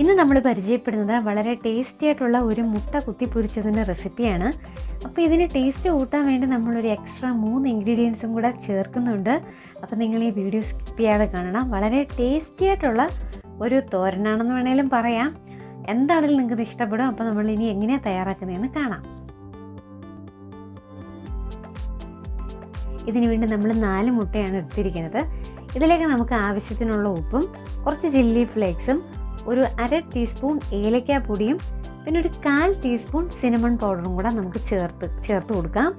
ഇന്ന് നമ്മൾ പരിചയപ്പെടുന്നത് വളരെ ടേസ്റ്റി ആയിട്ടുള്ള ഒരു മുട്ട കുത്തി പൊരിച്ചതിന്റെ റെസിപ്പിയാണ് അപ്പോൾ ഇതിന് ടേസ്റ്റ് കൂട്ടാൻ വേണ്ടി നമ്മളൊരു എക്സ്ട്രാ മൂന്ന് ഇൻഗ്രീഡിയൻസും കൂടെ ചേർക്കുന്നുണ്ട്. അപ്പോൾ നിങ്ങൾ ഈ വീഡിയോ സ്കിപ്പ് ചെയ്യാതെ കാണണം. വളരെ ടേസ്റ്റി ആയിട്ടുള്ള ഒരു തോരനാണെന്ന് വേണേലും പറയാം. എന്താണെങ്കിലും നിങ്ങൾക്ക് ഇഷ്ടപ്പെടും അപ്പോൾ നമ്മൾ ഇനി എങ്ങനെയാണ് തയ്യാറാക്കുന്നതെന്ന് കാണാം. ഇതിനു വേണ്ടി നമ്മൾ നാല് മുട്ടയാണ് എടുത്തിരിക്കുന്നത്. ഇതിലേക്ക് നമുക്ക് ആവശ്യത്തിനുള്ള ഉപ്പും കുറച്ച് ചില്ലി ഫ്ലേക്സും ഒരു അര ടീസ്പൂൺ ഏലക്ക പൊടിയും പിന്നെ ഒരു കാൽ ടീസ്പൂൺ സിനമൺ പൗഡറും കൂടെ നമുക്ക് ചേർത്ത് ചേർത്ത് കൊടുക്കാം.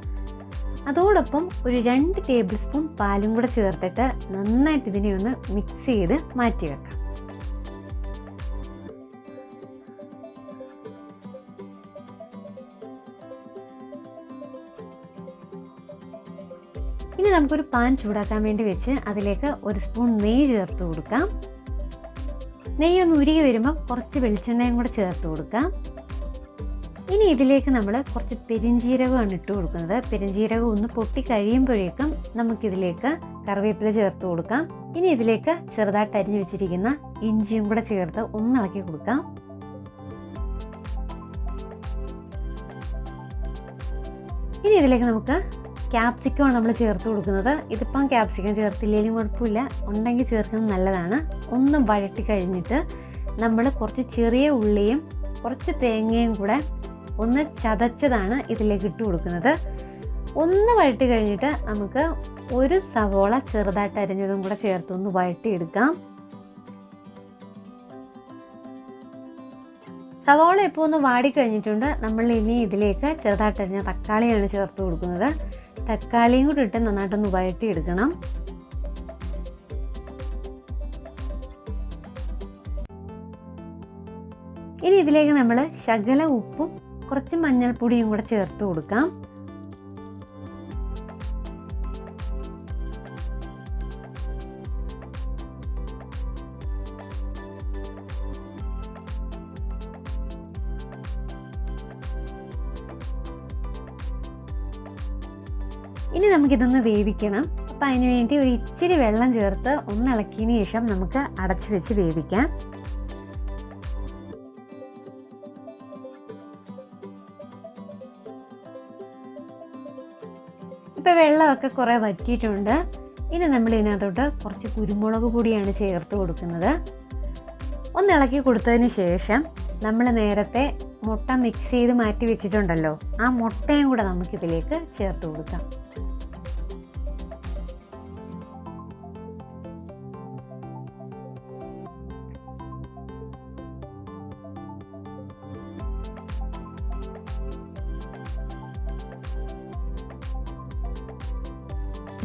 അതോടൊപ്പം ഒരു രണ്ട് ടേബിൾ സ്പൂൺ പാലും കൂടെ ചേർത്തിട്ട് നന്നായിട്ട് ഇതിനെ ഒന്ന് മിക്സ് ചെയ്ത് മാറ്റി വെക്കാം. ഇനി നമുക്കൊരു പാൻ ചൂടാക്കാൻ വേണ്ടി വെച്ച് അതിലേക്ക് ഒരു സ്പൂൺ നെയ്യ് ചേർത്ത് കൊടുക്കാം. നെയ്യ് ഒന്ന് ഉരുകി വരുമ്പോൾ കുറച്ച് വെളിച്ചെണ്ണയും കൂടെ ചേർത്ത് കൊടുക്കാം. ഇനി ഇതിലേക്ക് നമ്മൾ കുറച്ച് പെരിഞ്ജീരകമാണ് ഇട്ട് കൊടുക്കുന്നത്. പെരിഞ്ജീരകം ഒന്ന് പൊട്ടി കഴിയുമ്പോഴേക്കും നമുക്കിതിലേക്ക് കറിവേപ്പില ചേർത്ത് കൊടുക്കാം. ഇനി ഇതിലേക്ക് ചെറുതായിട്ട് അരിഞ്ഞു വെച്ചിരിക്കുന്ന ഇഞ്ചിയും കൂടെ ചേർത്ത് ഒന്ന് ഇളക്കി കൊടുക്കാം. ഇനി ഇതിലേക്ക് നമുക്ക് ക്യാപ്സിക്കമാണ് നമ്മൾ ചേർത്ത് കൊടുക്കുന്നത്. ഇതിപ്പം ക്യാപ്സിക്കം ചേർത്തില്ലെങ്കിലും കുഴപ്പമില്ല. ഉണ്ടെങ്കിൽ ചേർക്കുന്നത് നല്ലതാണ്. ഒന്ന് വഴട്ടി കഴിഞ്ഞിട്ട് നമ്മൾ കുറച്ച് ചെറിയ ഉള്ളിയും കുറച്ച് തേങ്ങയും കൂടെ ഒന്ന് ചതച്ചതാണ് ഇതിലേക്ക് ഇട്ട് കൊടുക്കുന്നത്. ഒന്ന് വഴട്ടി കഴിഞ്ഞിട്ട് നമുക്ക് ഒരു സവോള ചെറുതായിട്ട് അരിഞ്ഞതും കൂടെ ചേർത്ത് ഒന്ന് വഴട്ടിയെടുക്കാം സവോള ഇപ്പോൾ ഒന്ന് വാടിക്കഴിഞ്ഞിട്ടുണ്ട് നമ്മൾ ഇനി ഇതിലേക്ക് ചെറുതായിട്ട് അരിഞ്ഞ തക്കാളിയാണ് ചേർത്ത് കൊടുക്കുന്നത്. തക്കാളിയും കൂടി ഇട്ട് നന്നായിട്ടൊന്ന് വഴറ്റിയെടുക്കണം. ഇനി ഇതിലേക്ക് നമ്മൾ ശകല ഉപ്പും കുറച്ച് മഞ്ഞൾപ്പൊടിയും കൂടെ ചേർത്ത് കൊടുക്കാം. ഇനി നമുക്കിതൊന്ന് വേവിക്കണം. അപ്പം അതിന് വേണ്ടി ഒരു ഇച്ചിരി വെള്ളം ചേർത്ത് ഒന്ന് ഇളക്കിയതിന് ശേഷം നമുക്ക് അടച്ചു വെച്ച് വേവിക്കാം. ഇപ്പം വെള്ളമൊക്കെ കുറേ വറ്റിയിട്ടുണ്ട്. ഇനി നമ്മൾ ഇതിനകത്തോട്ട് കുറച്ച് കുരുമുളക് പൊടിയാണ് ചേർത്ത് കൊടുക്കുന്നത്. ഒന്ന് ഇളക്കി കൊടുത്തതിന് ശേഷം നമ്മൾ നേരത്തെ മുട്ട മിക്സ് ചെയ്ത് മാറ്റി വെച്ചിട്ടുണ്ടല്ലോ ആ മുട്ടയും കൂടെ നമുക്കിതിലേക്ക് ചേർത്ത് കൊടുക്കാം.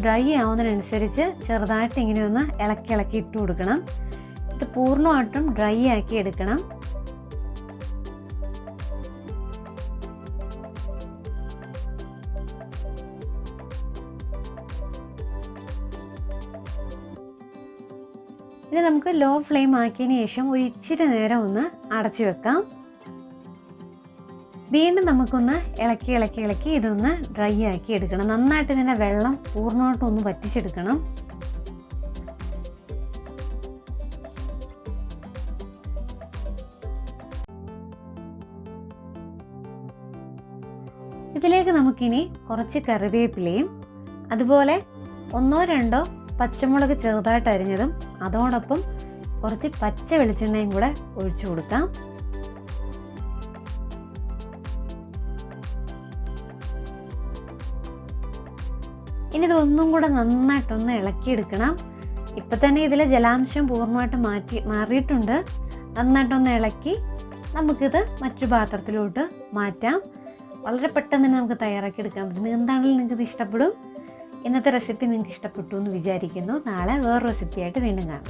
ഡ്രൈ ആവുന്നതിനനുസരിച്ച് ചെറുതായിട്ട് ഇങ്ങനെ ഒന്ന് ഇളക്കി ഇളക്കി ഇട്ട് കൊടുക്കണം. ഇത് പൂർണമായിട്ടും ഡ്രൈ ആക്കി എടുക്കണം. ഇനി നമുക്ക് ലോ ഫ്ലെയിം ആക്കിയതിന് ശേഷം ഒരു ഇച്ചിരി നേരം ഒന്ന് അടച്ചു വെക്കാം. വീണ്ടും നമുക്കൊന്ന് ഇളക്കി ഇളക്കി ഇളക്കി ഇതൊന്ന് ഡ്രൈ ആക്കി എടുക്കണം. നന്നായിട്ട് ഇതിന്റെ വെള്ളം പൂർണമായിട്ടും ഒന്ന് വറ്റിച്ചെടുക്കണം. ഇതിലേക്ക് നമുക്കിനി കുറച്ച് കറിവേപ്പിലയും അതുപോലെ ഒന്നോ രണ്ടോ പച്ചമുളക് ചെറുതായിട്ട് അരിഞ്ഞതും അതോടൊപ്പം കുറച്ച് പച്ച വെളിച്ചെണ്ണയും കൂടെ ഒഴിച്ചു കൊടുക്കാം. ഇനി ഇതൊന്നും കൂടെ നന്നായിട്ടൊന്ന് ഇളക്കിയെടുക്കണം. ഇപ്പം തന്നെ ഇതിലെ ജലാംശം പൂർണമായിട്ട് മാറ്റി മാറിയിട്ടുണ്ട്. നന്നായിട്ടൊന്ന് ഇളക്കി നമുക്കിത് മറ്റു പാത്രത്തിലോട്ട് മാറ്റാം. വളരെ പെട്ടെന്ന് തന്നെ നമുക്ക് തയ്യാറാക്കി എടുക്കാൻ പറ്റും എന്താണെങ്കിലും നിങ്ങൾക്ക് ഇഷ്ടപ്പെടും? ഇന്നത്തെ റെസിപ്പി നിങ്ങൾക്ക് ഇഷ്ടപ്പെട്ടു എന്ന് വിചാരിക്കുന്നു. നാളെ വേറെ റെസിപ്പിയായിട്ട് വീണ്ടും കാണാം.